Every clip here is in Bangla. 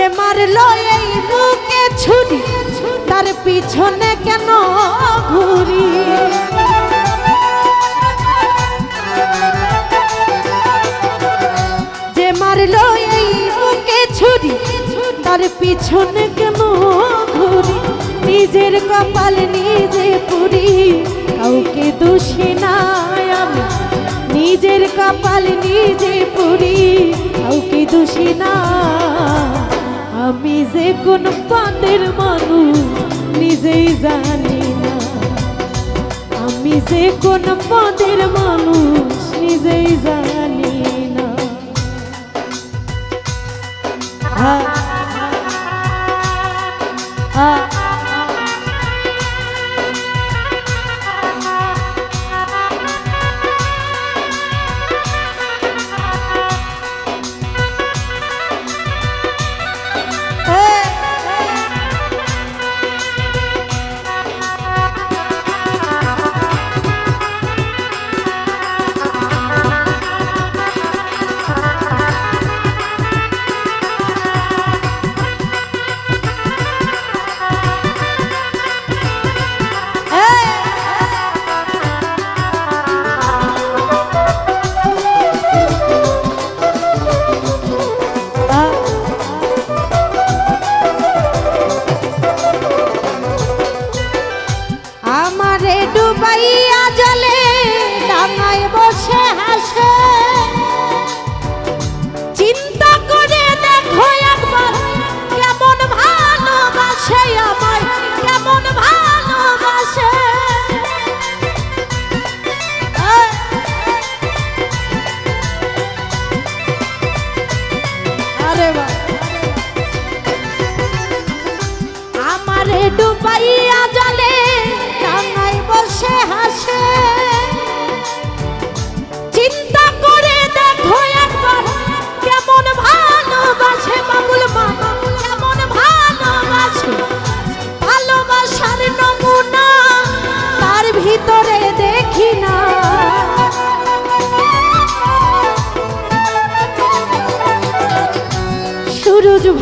যে মারলো এই বুকে ছুরি, তার পিছনে কেন ঘুরি? যে মারলো এই বুকে ছুরি, তার পিছনে কেন ঘুরি? নিজের কপাল নিজে পুরি, কাউকে দোষী আমি। নিজের কপাল নিজে পুরি, কাউকে দোষী না আমি যে কোন পাদের মানুষ, নিজেই জানি না। আমি যে কোন পদের মানুষ, নিজেই জানি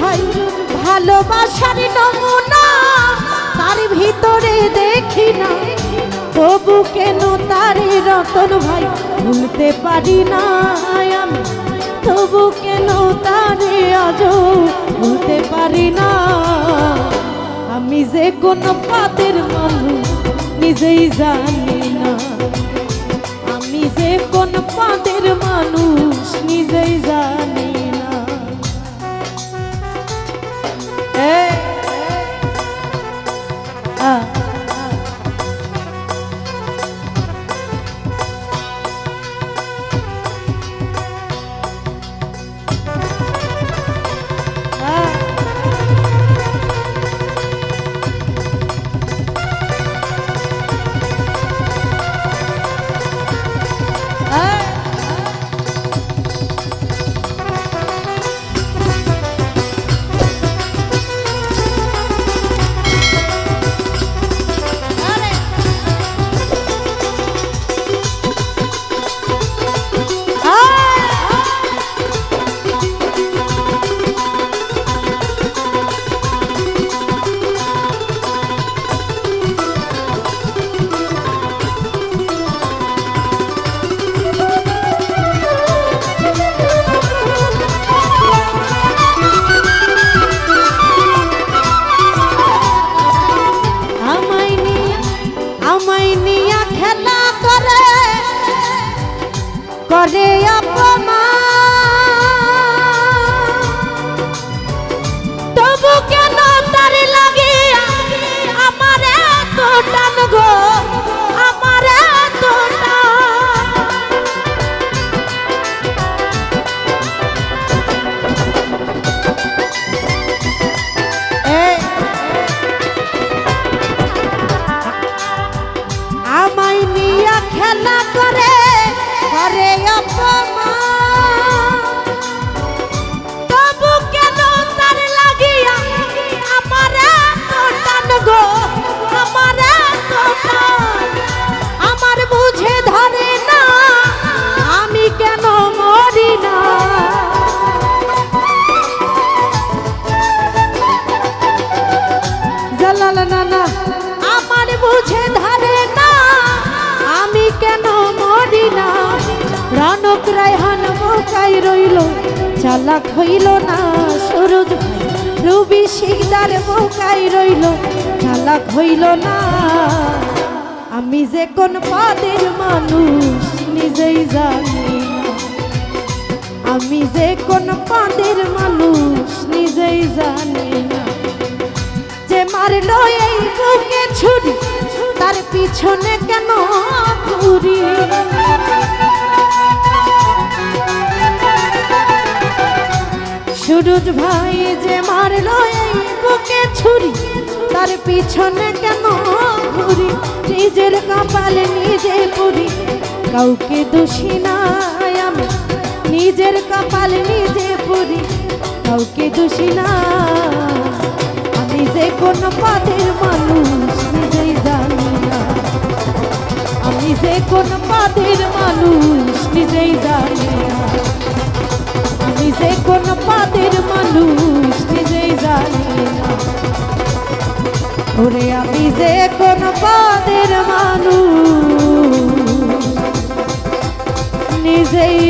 ভাই, ভালোবাসার নমুনা, তার ভিতরে দেখি না। তবু কেন তারে রতন ভাই, ভুলতে পারি না আমি? তবু কেন তারে আজ ভুলতে পারি না? আমি যে কোন পাতের মানুষ, নিজেই জানি না। আমি যে কোন পাতের মানুষ, নিজেই জানি করে অপমান। তবু কেন তার লাগে আমার এত টান গো করে রইল, চালাক হইল না সুরজ ভাই। রবি শিকদার বোকাই রইল, চালাক হইল না। আমি যে কোন পদের মানুষ নিজেই জানি আমি যে কোন পদের মানুষ নিজেই জানি না। যে মারলো এই বুকে ছুরি, তার পিছনে কেন ঘুরি? সুরজ ভাই যে মারলো এই বুকে ছুরি, তার পিছনে কেন ঘুরি? নিজের কপালে নিজে পুরি, কাউকে দোষী নাই আমি। নিজের কপালে নিজে পুরি, কাউকে দোষী না। আমি যে কোন পদের মানুষ, নিজেই জানি না। আমি যে কোন পদের মানুষ, নিজেই জানি না। আমি যে কোন পদের মানুষ নিজেই জানি না। ওরে আমি যে কোন পদের মানুষ নিজেই